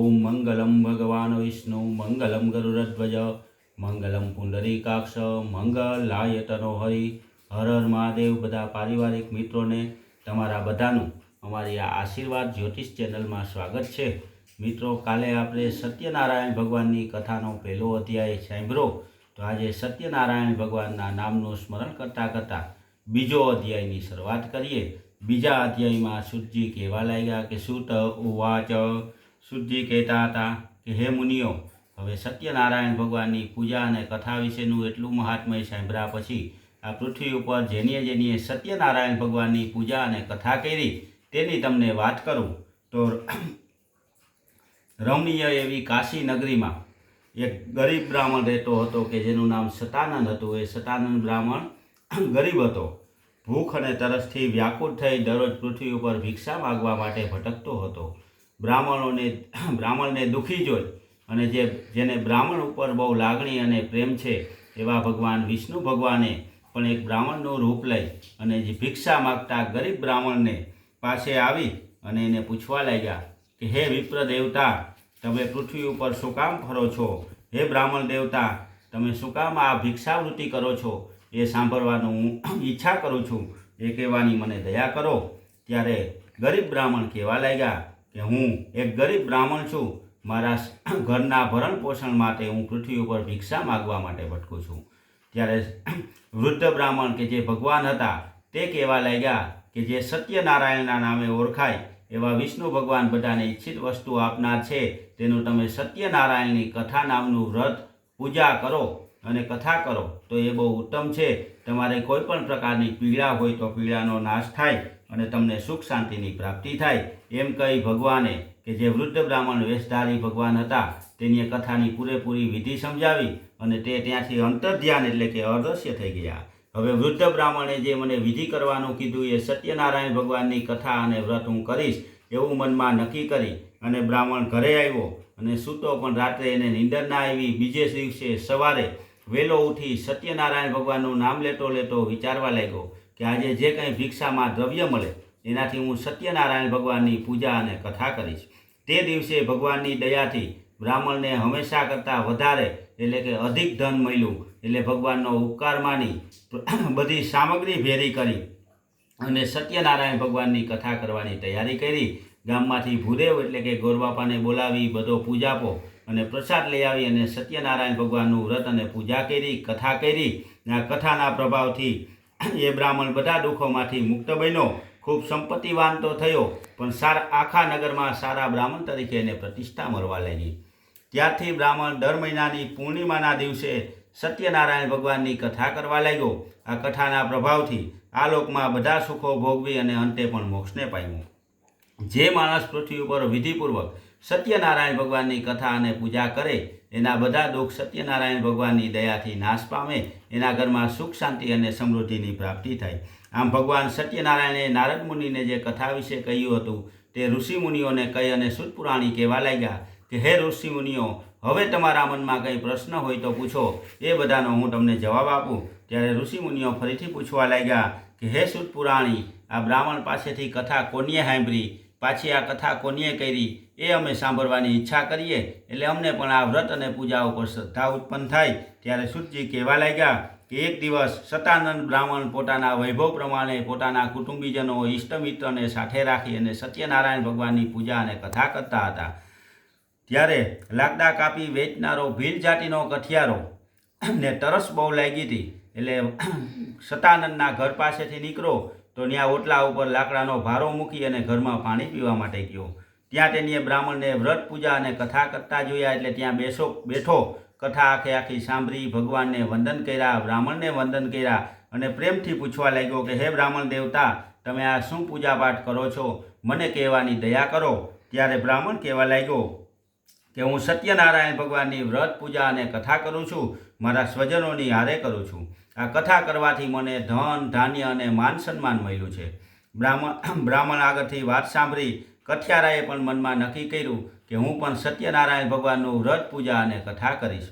ઓમ મંગલમ ભગવાન વિષ્ણુ મંગલમ ગરુડધ્વજ મંગલમ પુંડરીકાક્ષ મંગલાય તનો હરિ હર હર મહાદેવ બધા પારિવારિક મિત્રોને તમારા બધાનું અમારી આ આશીર્વાદ જ્યોતિષ ચેનલમાં સ્વાગત છે. મિત્રો, કાલે આપણે સત્યનારાયણ ભગવાનની કથાનો પહેલો અધ્યાય સાંભળો તો આજે સત્યનારાયણ ભગવાનના નામનું સ્મરણ કરતાં કરતાં બીજો અધ્યાયની શરૂઆત કરીએ. બીજા અધ્યાયમાં સુરજી કહેવા લાગ્યા કે, સુત, ઉવાચ સુરજી કહેતા હતા કે, હે મુનિઓ, હવે સત્યનારાયણ ભગવાનની પૂજા અને કથા વિશેનું એટલું મહાત્મય સાંભળ્યા પછી આ પૃથ્વી ઉપર જેનીએ જેનીએ સત્યનારાયણ ભગવાનની પૂજા અને કથા કરી તેની તમને વાત કરું તો રમણીય એવી કાશી નગરીમાં એક ગરીબ બ્રાહ્મણ રહેતો હતો કે જેનું નામ સતાનંદ હતું. એ સતાનંદ બ્રાહ્મણ ગરીબ હતો. ભૂખ અને તરસથી વ્યાકુળ થઈ દરરોજ પૃથ્વી ઉપર ભિક્ષા માગવા માટે ભટકતો હતો. બ્રાહ્મણોને બ્રાહ્મણને દુઃખી જોઈ અને જે જેને બ્રાહ્મણ ઉપર બહુ લાગણી અને પ્રેમ છે, એવા ભગવાન વિષ્ણુ ભગવાને પણ એક બ્રાહ્મણનું રૂપ લઈ અને જે ભિક્ષા માગતા ગરીબ બ્રાહ્મણને પાસે આવી અને એને પૂછવા લાગ્યા કે, હે વિપ્ર દેવતા, તમે પૃથ્વી ઉપર શું કામ ફરો છો? હે બ્રાહ્મણ દેવતા, તમે શું કામ આ ભિક્ષાવૃત્તિ કરો છો? એ સાંભળવાનું હું ઈચ્છા કરું છું. એ કહેવાની મને દયા કરો. ત્યારે ગરીબ બ્રાહ્મણ કહેવા લાગ્યા કે હું એક ગરીબ બ્રાહ્મણ છું, મારા ઘરના ભરણ પોષણ માટે હું પૃથ્વી ઉપર ભિક્ષા માગવા માટે ભટકું છું. ત્યારે વૃદ્ધ બ્રાહ્મણ કે જે ભગવાન હતા, તે કહેવા લાગ્યા કે જે સત્યનારાયણના નામે ઓળખાય, એવા વિષ્ણુ ભગવાન બધાને ઈચ્છિત વસ્તુ આપનાર છે, તેનું તમે સત્યનારાયણની કથા નામનું વ્રત પૂજા કરો. અને કથા કરો, તો એ બહુ ઉત્તમ છે. તમારે કોઈ પણ પ્રકારની પીડા હોય તો પીડાનો નાશ થાય અને તમને સુખ શાંતિની પ્રાપ્તિ થાય. એમ કહી ભગવાને કે જે વૃદ્ધ બ્રાહ્મણ વેશધારી ભગવાન હતા, તેની કથાની પૂરેપૂરી વિધિ સમજાવી અને તે ત્યાંથી અંતર્ધ્યાન એટલે કે અદૃશ્ય થઈ ગયા. હવે વૃદ્ધ બ્રાહ્મણે જે મને વિધિ કરવાનું કીધું એ સત્યનારાયણ ભગવાનની કથા અને વ્રત હું કરીશ એવું મનમાં નક્કી કરી અને બ્રાહ્મણ ઘરે આવ્યો અને સૂતો પણ રાત્રે એને નીંદર ના આવી બીજે દિવસે સવારે વહેલો ઉઠી સત્યનારાયણ ભગવાનનું નામ લેતો લેતો વિચારવા લાગ્યો કે આજે જે કંઈ ભિક્ષામાં દ્રવ્ય મળે, એનાથી હું સત્યનારાયણ ભગવાનની પૂજા અને કથા કરીશ. તે દિવસે ભગવાનની દયાથી બ્રાહ્મણને હંમેશા કરતાં વધારે એટલે કે અધિક ધન મળ્યું. એટલે ભગવાનનો ઉપકાર માની બધી સામગ્રી ભેરી કરી અને સત્યનારાયણ ભગવાનની કથા કરવાની તૈયારી કરી. ગામમાંથી ભૂદેવ એટલે કે ગોરબાપાને બોલાવી બધો પૂજાપો અને પ્રસાદ લઈ આવી અને સત્યનારાયણ ભગવાનનું વ્રત અને પૂજા કરી, કથા કરી આ કથાના પ્રભાવથી એ બ્રાહ્મણ બધા દુઃખોમાંથી મુક્ત બન્યો. ખૂબ સંપત્તિવાન તો થયો, પણ સારા આખા નગરમાં સારા બ્રાહ્મણ તરીકે એને પ્રતિષ્ઠા મળવા લાગી. ત્યારથી બ્રાહ્મણ દર મહિનાની પૂર્ણિમાના દિવસે સત્યનારાયણ ભગવાનની કથા કરવા લાગ્યો. આ કથાના પ્રભાવથી આ લોકમાં બધા સુખો ભોગવી અને અંતે પણ મોક્ષને પામ્યો. જે માણસ પૃથ્વી ઉપર વિધિપૂર્વક સત્યનારાયણ ભગવાનની કથા અને પૂજા કરે, એના બધા દુઃખ સત્યનારાયણ ભગવાનની દયાથી નાશ પામે, એના ઘરમાં સુખ, શાંતિ અને સમૃદ્ધિની પ્રાપ્તિ થાય. આમ ભગવાન સત્યનારાયણે નારદ મુનિને જે કથા વિશે કહ્યું હતું, તે ઋષિમુનિઓને કહી અને સુતપુરાણી કહેવા લાગ્યા કે, હે ઋષિમુનિઓ હવે તમારા મનમાં કંઈ પ્રશ્ન હોય તો પૂછો. એ બધાનો હું તમને જવાબ આપું. ત્યારે ઋષિમુનિઓ ફરીથી પૂછવા લાગ્યા કે, હે સુતપુરાણી આ બ્રાહ્મણ પાસેથી કથા કોનીએ સાંભળી? પાછી આ કથા કોનીએ કરી, એ અમે સાંભળવાની ઈચ્છા કરીએ, એટલે અમને પણ આ વ્રત અને પૂજા ઉપર શ્રદ્ધા ઉત્પન્ન થાય. ત્યારે સુતજી કહેવા લાગ્યા કે એક દિવસ સતાનંદ બ્રાહ્મણ પોતાના વૈભવ પ્રમાણે પોતાના કુટુંબીજનો ઇષ્ટમિત્રને સાથે રાખી અને સત્યનારાયણ ભગવાનની પૂજા અને કથા કરતા હતા. ત્યારે લાકડા કાપી વેચનારો ભીલ જાતિનો કઠિયારો ને તરસ બહુ લાગી હતી. એટલે સતાનંદના ઘર પાસેથી નીકળો તો ત્યાં ઓટલા ઉપર લાકડાનો ભારો મૂકી અને ઘરમાં પાણી પીવા માટે ગયો. ત્યાં તેની બ્રાહ્મણને વ્રત પૂજા અને કથા કરતા જોયા એટલે ત્યાં બેસો, બેઠો. કથા આખે આખી સાંભળી ભગવાનને વંદન કર્યા, બ્રાહ્મણને વંદન કર્યા અને પ્રેમથી પૂછવા લાગ્યો કે, હે બ્રાહ્મણ દેવતા, તમે આ શું પૂજાપાઠ કરો છો? મને કહેવાની દયા કરો. ત્યારે બ્રાહ્મણ કહેવા લાગ્યો કે હું સત્યનારાયણ ભગવાનની વ્રત પૂજા અને કથા કરું છું, મારા સ્વજનોની હારે કરું છું. આ કથા કરવાથી મને ધન, ધાન્ય અને માન સન્માન મળ્યું છે. બ્રાહ્મણ બ્રાહ્મણ આગળથી વાત સાંભળી કઠિયારાએ પણ મનમાં નક્કી કર્યું કે હું પણ સત્યનારાયણ ભગવાનનું વ્રત પૂજા અને કથા કરીશ.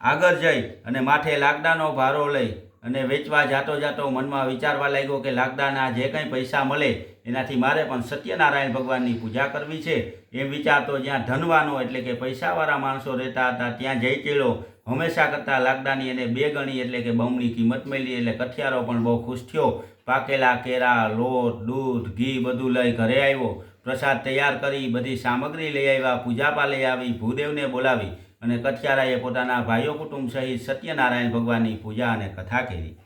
આગળ જઈ અને માથે લાકડાનો ભારો લઈ અને વેચવા જાતો જાતો મનમાં વિચારવા લાગ્યો કે લાકડાના જે કંઈ પૈસા મળે, એનાથી મારે પણ સત્યનારાયણ ભગવાનની પૂજા કરવી છે. એમ વિચારતો જ્યાં ધનવાનો એટલે કે પૈસાવાળા માણસો રહેતા હતા, ત્યાં જઈ ચેલો હંમેશા કરતાં લાકડાની એને બે ગણી એટલે કે બમણી કિંમત મળી એટલે કઠિયારો પણ બહુ ખુશ થયો. પાકેલા કેરા લોટ, દૂધ, ઘી બધું લઈ ઘરે આવ્યો. પ્રસાદ તૈયાર કરી બધી સામગ્રી લઈ આવ્યા પૂજાપા લઈ આવી, ભૂદેવને બોલાવી. અને કઠિયારાએ પોતાના ભાઈઓ કુટુંબ સહિત સત્યનારાયણ ભગવાનની પૂજા અને કથા કરી.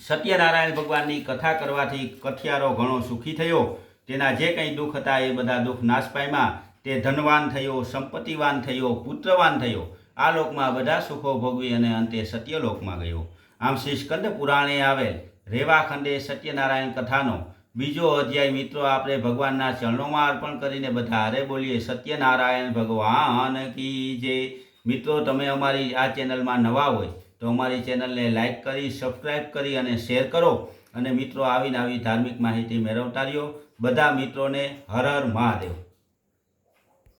સત્યનારાયણ ભગવાનની કથા કરવાથી કથિયારો ઘણો સુખી થયો. તેના જે કંઈ દુઃખ હતા એ બધા દુઃખ નાશ પામ્યા. તે ધનવાન થયો, સંપત્તિવાન થયો, પુત્રવાન થયો. આ લોકમાં બધા સુખો ભોગવી અને અંતે સત્યલોકમાં ગયો. આમ શ્રી સ્કંદ પુરાણે આવેલ રેવાખંડે સત્યનારાયણ કથાનો બીજો અધ્યાય મિત્રો, આપણે ભગવાનના ચરણોમાં અર્પણ કરીને બધા હારે બોલીએ, સત્યનારાયણ ભગવાન કી જે. મિત્રો, તમે અમારી આ ચેનલમાં નવા હોય, તો અમારી ચેનલને લાઇક કરી સબસ્ક્રાઈબ કરી અને શેર કરો. અને મિત્રો, આવીને આવી ધાર્મિક માહિતી મેળવતા રહ્યો. બધા મિત્રોને હર હર મહાદેવ.